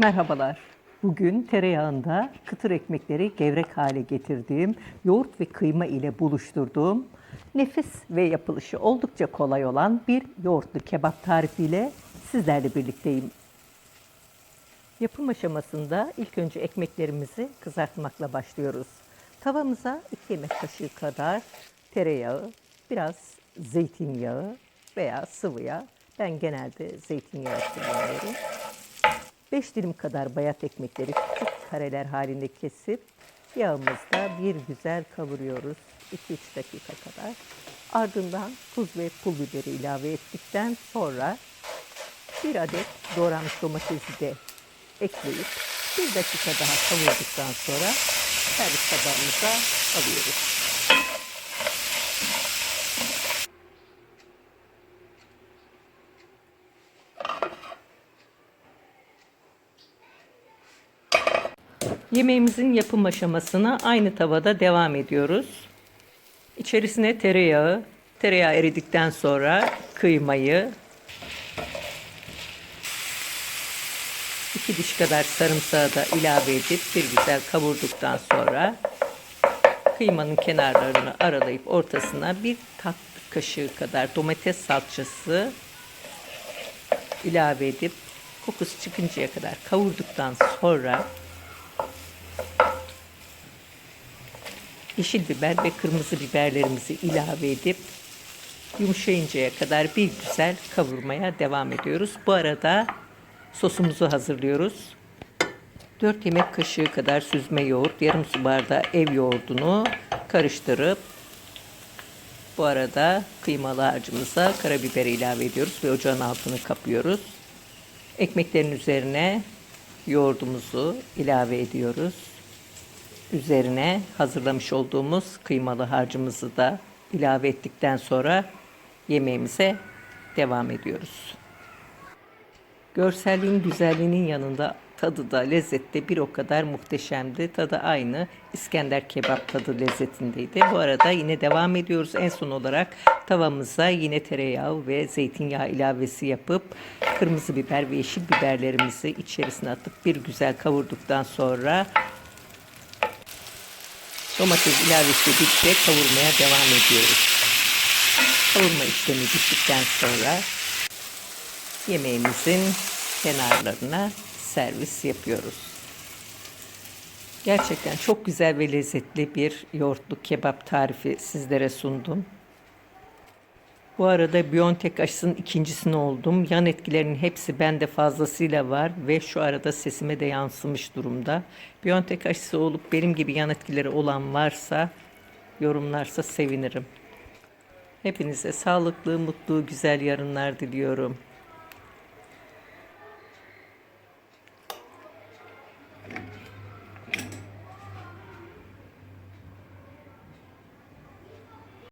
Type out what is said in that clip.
Merhabalar. Bugün tereyağında kıtır ekmekleri gevrek hale getirdiğim, yoğurt ve kıyma ile buluşturduğum, nefis ve yapılışı oldukça kolay olan bir yoğurtlu kebap tarifiyle sizlerle birlikteyim. Yapım aşamasında ilk önce ekmeklerimizi kızartmakla başlıyoruz. Tavamıza 2 yemek kaşığı kadar tereyağı, biraz zeytinyağı veya sıvı yağ. Ben genelde zeytinyağı kullanıyorum. 5 dilim kadar bayat ekmekleri küçük kareler halinde kesip yağımızda bir güzel kavuruyoruz 2-3 dakika kadar. Ardından tuz ve pul biberi ilave ettikten sonra bir adet doğranmış domatesi de ekleyip bir dakika daha kavurduktan sonra servis tabağımıza alıyoruz. Yemeğimizin yapım aşamasına aynı tavada devam ediyoruz. İçerisine tereyağı, tereyağı eridikten sonra kıymayı, iki diş kadar sarımsağı da ilave edip bir güzel kavurduktan sonra kıymanın kenarlarını aralayıp ortasına bir tatlı kaşığı kadar domates salçası ilave edip kokusu çıkıncaya kadar kavurduktan sonra yeşil biber ve kırmızı biberlerimizi ilave edip yumuşayıncaya kadar bir güzel kavurmaya devam ediyoruz. Bu arada sosumuzu hazırlıyoruz. 4 yemek kaşığı kadar süzme yoğurt, yarım su bardağı ev yoğurdunu karıştırıp bu arada kıymalı harcımıza karabiber ilave ediyoruz ve ocağın altını kapıyoruz. Ekmeklerin üzerine yoğurdumuzu ilave ediyoruz. Üzerine hazırlamış olduğumuz kıymalı harcımızı da ilave ettikten sonra yemeğimize devam ediyoruz. Görselliğin güzelliğinin yanında tadı da lezzeti de bir o kadar muhteşemdi. Tadı aynı İskender kebap tadı lezzetindeydi. Bu arada yine devam ediyoruz. En son olarak tavamıza yine tereyağı ve zeytinyağı ilavesi yapıp kırmızı biber ve yeşil biberlerimizi içerisine atıp bir güzel kavurduktan sonra domates ilavesi birlikte kavurmaya devam ediyoruz. Kavurma işlemi bittikten sonra yemeğimizin kenarlarına servis yapıyoruz. Gerçekten çok güzel ve lezzetli bir yoğurtlu kebap tarifi sizlere sundum. Bu arada Biontech aşısının ikincisini oldum. Yan etkilerinin hepsi bende fazlasıyla var ve şu arada sesime de yansımış durumda. Biontech aşısı olup benim gibi yan etkileri olan varsa yorumlarsa sevinirim. Hepinize sağlıklı, mutlu, güzel yarınlar diliyorum.